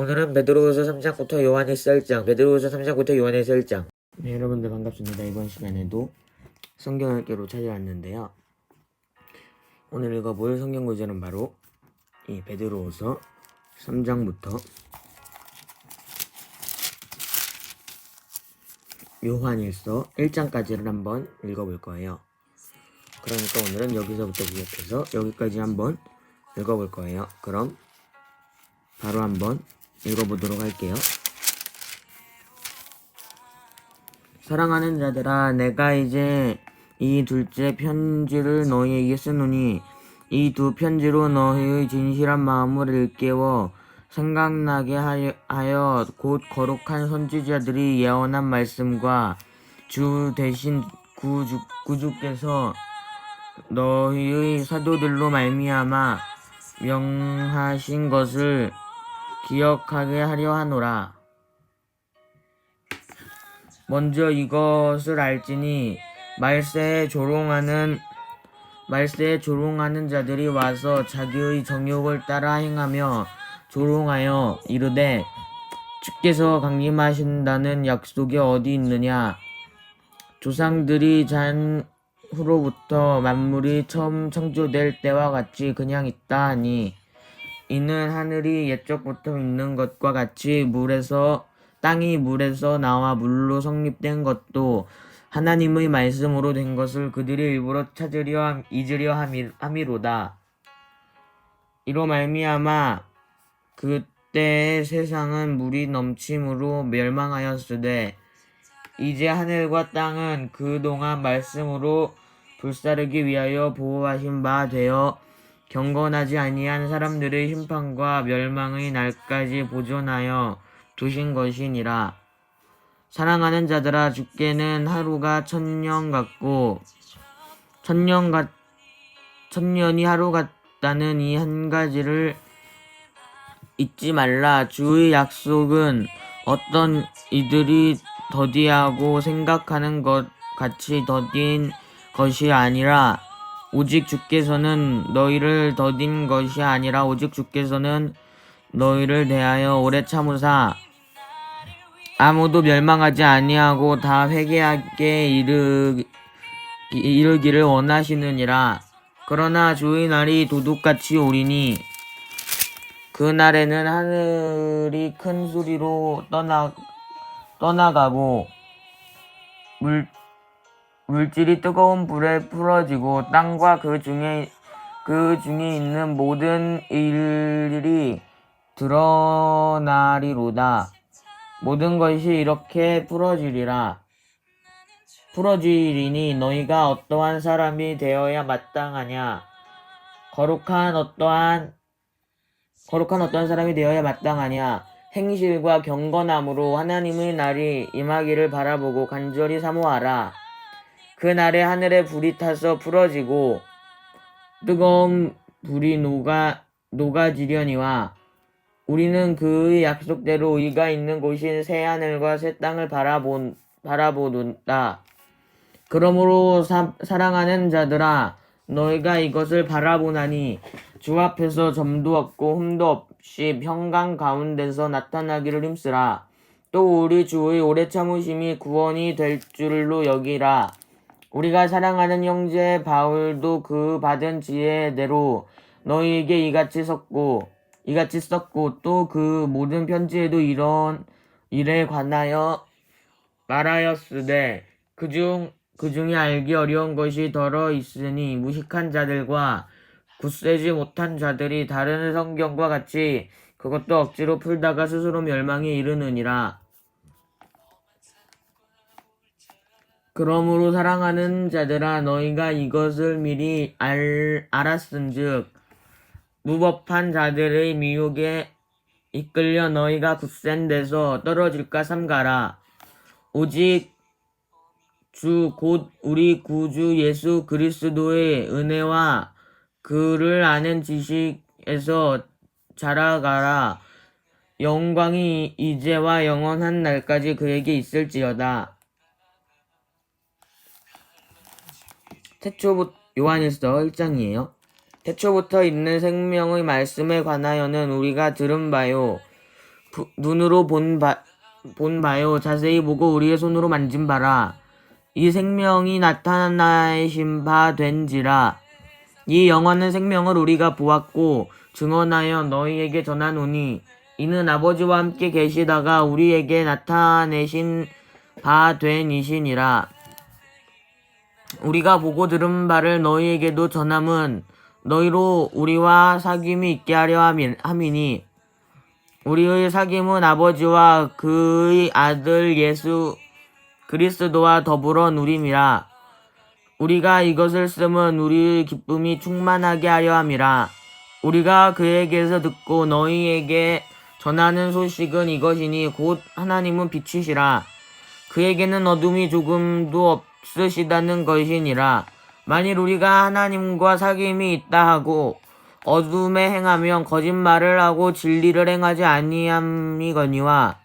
오늘은 베드로후서 3장부터 요한일서 1장, 베드로후서 3장부터 요한일서 1장. 네, 여러분들 반갑습니다. 이번 시간에도 성경 학교로 찾아왔는데요. 오늘 읽어볼 성경 구절은 바로 이 베드로후서 3장부터 요한일서 1장까지를 한번 읽어볼 거예요. 그러니까 오늘은 여기서부터 시작해서 여기까지 한번 읽어볼 거예요. 그럼 바로 한번 읽어보도록 할게요. 사랑하는 자들아, 내가 이제 이 둘째 편지를 너희에게 쓰노니 이 두 편지로 너희의 진실한 마음을 일깨워 생각나게 하여- 곧 거룩한 선지자들이 예언한 말씀과 주 대신 구주, 구주께서 너희의 사도들로 말미암아 명하신 것을 기억하게 하려 하노라. 먼저 이것을 알지니 말세에 조롱하는 말세에 조롱하는 자들이 와서 자기의 정욕을 따라 행하며 조롱하여 이르되 주께서 강림하신다는 약속이 어디 있느냐 조상들이 잔 후로부터 만물이 처음 창조될 때와 같이 그냥 있다 하니 이는 하늘이 옛적부터 있는 것과 같이 물에서 땅이 물에서 나와 물로 성립된 것도 하나님의 말씀으로 된 것을 그들이 일부러 찾으려 함- 잊으려 함이, 함이로다. 이로 말미암아 그때의 세상은 물이 넘침으로 멸망하였으되 이제 하늘과 땅은 그동안 말씀으로 불사르기 위하여 보호하신 바 되어 경건하지 아니한 사람들의 심판과 멸망의 날까지 보존하여 두신 것이니라. 사랑하는 자들아 주께는 하루가 천년 같고 천년 같 천년이 하루 같다는 이 한 가지를 잊지 말라. 주의 약속은 어떤 이들이 더디하고 생각하는 것 같이 더딘 것이 아니라 오직 주께서는 너희를 더딘 것이 아니라 오직 주께서는 너희를 대하여 오래 참으사 아무도 멸망하지 아니하고 다 회개하게 이르, 이르기를 원하시느니라. 그러나 주의 날이 도둑같이 오리니 그 날에는 하늘이 큰 소리로 떠나 떠나가고 물 물질이 뜨거운 불에 풀어지고 땅과 그 중에 그 중에 있는 모든 일들이 드러나리로다. 모든 것이 이렇게 풀어지리라. 풀어지리니 너희가 어떠한 사람이 되어야 마땅하냐? 거룩한 어떠한 거룩한 어떠한 사람이 되어야 마땅하냐? 행실과 경건함으로 하나님의 날이 임하기를 바라보고 간절히 사모하라. 그 날에 하늘에 불이 타서 풀어지고 뜨거운 불이 녹아 녹아지려니와 우리는 그의 약속대로 의가 있는 곳인 새 하늘과 새 땅을 바라본 바라보는다. 그러므로 사, 사랑하는 자들아 너희가 이것을 바라보나니 주 앞에서 점도 없고 흠도 없이 평강 가운데서 나타나기를 힘쓰라. 또 우리 주의 오래 참으심이 구원이 될 줄로 여기라. 우리가 사랑하는 형제 바울도 그 받은 지혜대로 너희에게 이같이 썼고 이같이 썼고 또 그 모든 편지에도 이런 일에 관하여 말하였으되 그중 그중에 알기 어려운 것이 더러 있으니 무식한 자들과 굳세지 못한 자들이 다른 성경과 같이 그것도 억지로 풀다가 스스로 멸망에 이르느니라. 그러므로 사랑하는 자들아 너희가 이것을 미리 알, 알았은즉 무법한 자들의 미혹에 이끌려 너희가 굳센 데서 떨어질까 삼가라. 오직 주 곧 우리 구주 예수 그리스도의 은혜와 그를 아는 지식에서 자라가라. 영광이 이제와 영원한 날까지 그에게 있을지어다. 태초부터 요한일서 1장이에요. 태초부터 있는 생명의 말씀에 관하여는 우리가 들은 바요. 부- 눈으로 본, 바, 본 바요. 자세히 보고 우리의 손으로 만진 바라. 이 생명이 나타나신 바 된지라. 이 영원한 생명을 우리가 보았고 증언하여 너희에게 전하노니 이는 아버지와 함께 계시다가 우리에게 나타내신 바 된 이시니라. 우리가 보고 들은 바를 너희에게도 전함은 너희로 우리와 사귐이 있게 하려 함이- 함이니 우리의 사귐은 아버지와 그의 아들 예수 그리스도와 더불어 누림이라. 우리가 이것을 쓰면 우리의 기쁨이 충만하게 하려 함이라. 우리가 그에게서 듣고 너희에게 전하는 소식은 이것이니 곧 하나님은 빛이시라. 그에게는 어둠이 조금도 없 으시다는 것이니라. 만일 우리가 하나님과 사귐이 있다 하고 어둠에 행하면 거짓말을 하고 진리를 행하지 아니함이거니와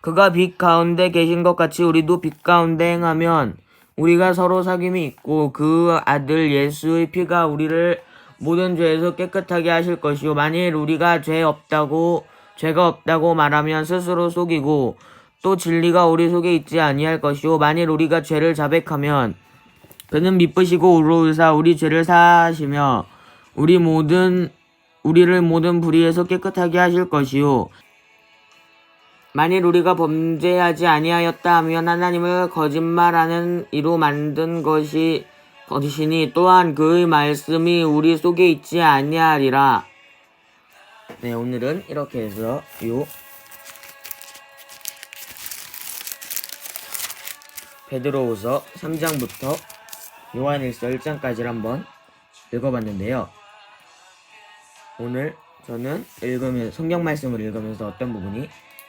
그가 빛 가운데 계신 것 같이 우리도 빛 가운데 행하면 우리가 서로 사귐이 있고 그 아들 예수의 피가 우리를 모든 죄에서 깨끗하게 하실 것이요. 만일 우리가 죄 없다고 죄가 없다고 말하면 스스로 속이고 또 진리가 우리 속에 있지 아니할 것이요 만일 우리가 죄를 자백하면 그는 미쁘시고 의로우사 우리 죄를 사하시며 우리 모든 우리를 모든 불의에서 깨끗하게 하실 것이요 만일 우리가 범죄하지 아니하였다 하면 하나님을 거짓말하는 이로 만든 것이 것이니 또한 그의 말씀이 우리 속에 있지 아니하리라. 네, 오늘은 이렇게 해서 요 베드로후서 3장부터 요한일서 1장까지를 한번 읽어봤는데요. 오늘 저는 읽으면서 성경 말씀을 읽으면서 어떤 부분이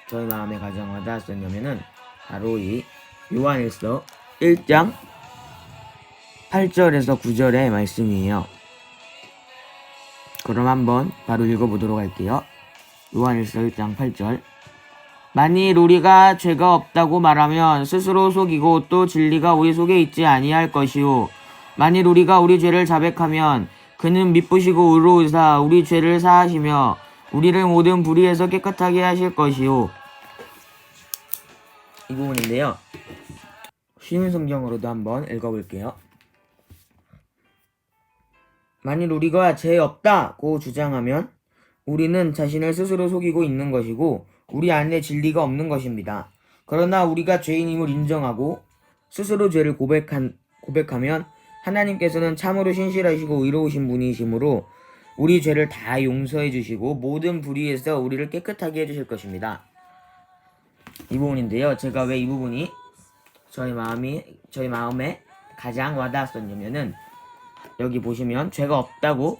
저희 마음에 가장 와닿았었냐면은 바로 이 요한일서 1장 8절에서 9절의 말씀이에요. 그럼 한번 바로 읽어보도록 할게요. 요한일서 1장 8절 만일 우리가 죄가 없다고 말하면 스스로 속이고 또 진리가 우리 속에 있지 아니할 것이요 만일 우리가 우리 죄를 자백하면 그는 미쁘시고 의로우사 우리 죄를 사하시며 우리를 모든 불의에서 깨끗하게 하실 것이요 이 부분인데요. 쉬운 성경으로도 한번 읽어볼게요. 만일 우리가 죄 없다고 주장하면 우리는 자신을 스스로 속이고 있는 것이고 우리 안에 진리가 없는 것입니다. 그러나 우리가 죄인임을 인정하고 스스로 죄를 고백한, 고백하면 하나님께서는 참으로 신실하시고 의로우신 분이시므로 우리 죄를 다 용서해 주시고 모든 불의에서 우리를 깨끗하게 해 주실 것입니다. 이 부분인데요. 제가 왜 이 부분이 저희 마음이 저희 마음에 가장 와닿았었냐면은 여기 보시면 죄가 없다고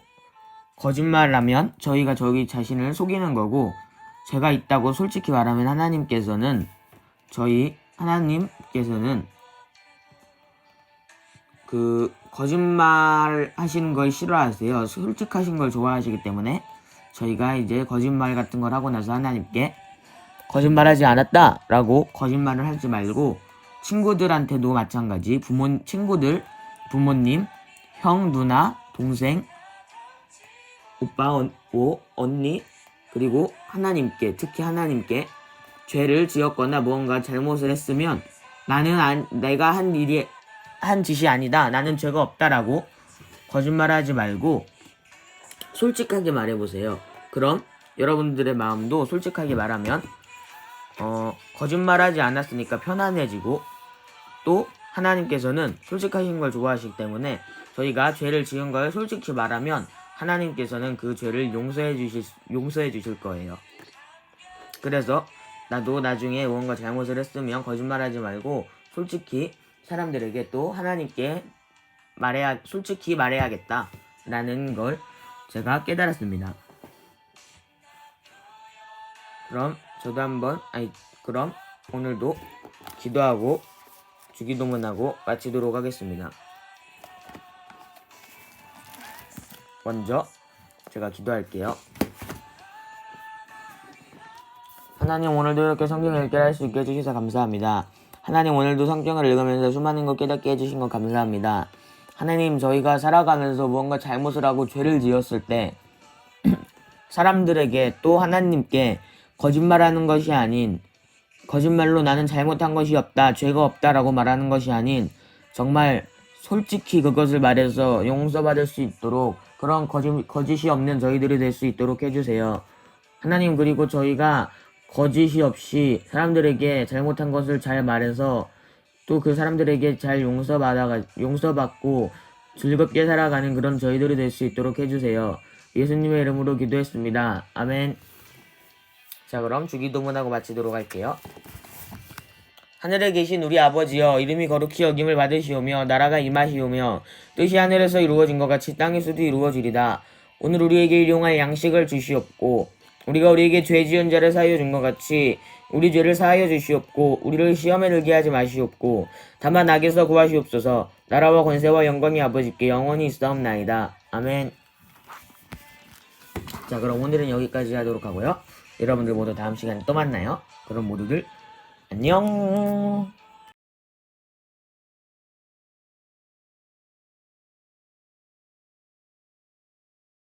거짓말을 하면 저희가 저희 자신을 속이는 거고 죄가 있다고 솔직히 말하면 하나님께서는 저희 하나님께서는 그 거짓말 하시는 걸 싫어하세요. 솔직하신 걸 좋아하시기 때문에 저희가 이제 거짓말 같은 걸 하고 나서 하나님께 거짓말하지 않았다라고 거짓말을 하지 말고 친구들한테도 마찬가지 부모 친구들 부모님 형 누나 동생 오빠 언, 오, 언니 그리고 하나님께 특히 하나님께 죄를 지었거나 무언가 잘못을 했으면 나는 안, 내가 한 일이 한 짓이 아니다. 나는 죄가 없다라고 거짓말하지 말고 솔직하게 말해보세요. 그럼 여러분들의 마음도 솔직하게 말하면 어, 거짓말하지 않았으니까 편안해지고 또 하나님께서는 솔직하신 걸 좋아하시기 때문에 저희가 죄를 지은 걸 솔직히 말하면 하나님께서는 그 죄를 용서해 주실 용서해 주실 거예요. 그래서 나도 나중에 무언가 잘못을 했으면 거짓말하지 말고 솔직히 사람들에게 또 하나님께 말해야 솔직히 말해야겠다라는 걸 제가 깨달았습니다. 그럼 저도 한번 아니 그럼 오늘도 기도하고 주기도문하고 마치도록 하겠습니다. 먼저 제가 기도할게요. 하나님 오늘도 이렇게 성경을 읽게 할 수 있게 해주셔서 감사합니다. 하나님 오늘도 성경을 읽으면서 수많은 것 깨닫게 해주신 것 감사합니다. 하나님 저희가 살아가면서 무언가 잘못을 하고 죄를 지었을 때 사람들에게 또 하나님께 거짓말하는 것이 아닌 거짓말로 나는 잘못한 것이 없다, 죄가 없다라고 말하는 것이 아닌 정말 솔직히 그것을 말해서 용서받을 수 있도록 그런 거짓, 거짓이 없는 저희들이 될 수 있도록 해주세요. 하나님 그리고 저희가 거짓이 없이 사람들에게 잘못한 것을 잘 말해서 또 그 사람들에게 잘 용서받아가 용서받고 즐겁게 살아가는 그런 저희들이 될 수 있도록 해주세요. 예수님의 이름으로 기도했습니다. 아멘. 자 그럼 주기도문하고 마치도록 할게요. 하늘에 계신 우리 아버지여 이름이 거룩히 여김을 받으시오며 나라가 임하시오며 뜻이 하늘에서 이루어진 것 같이 땅에서도 이루어지리다. 오늘 우리에게 일용할 양식을 주시옵고 우리가 우리에게 죄 지은 자를 사하여 준 것 같이 우리 죄를 사하여 주시옵고 우리를 시험에 들게 하지 마시옵고 다만 악에서 구하시옵소서 나라와 권세와 영광이 아버지께 영원히 있사옵나이다. 아멘. 자 그럼 오늘은 여기까지 하도록 하고요. 여러분들 모두 다음 시간에 또 만나요. 그럼 모두들 안녕.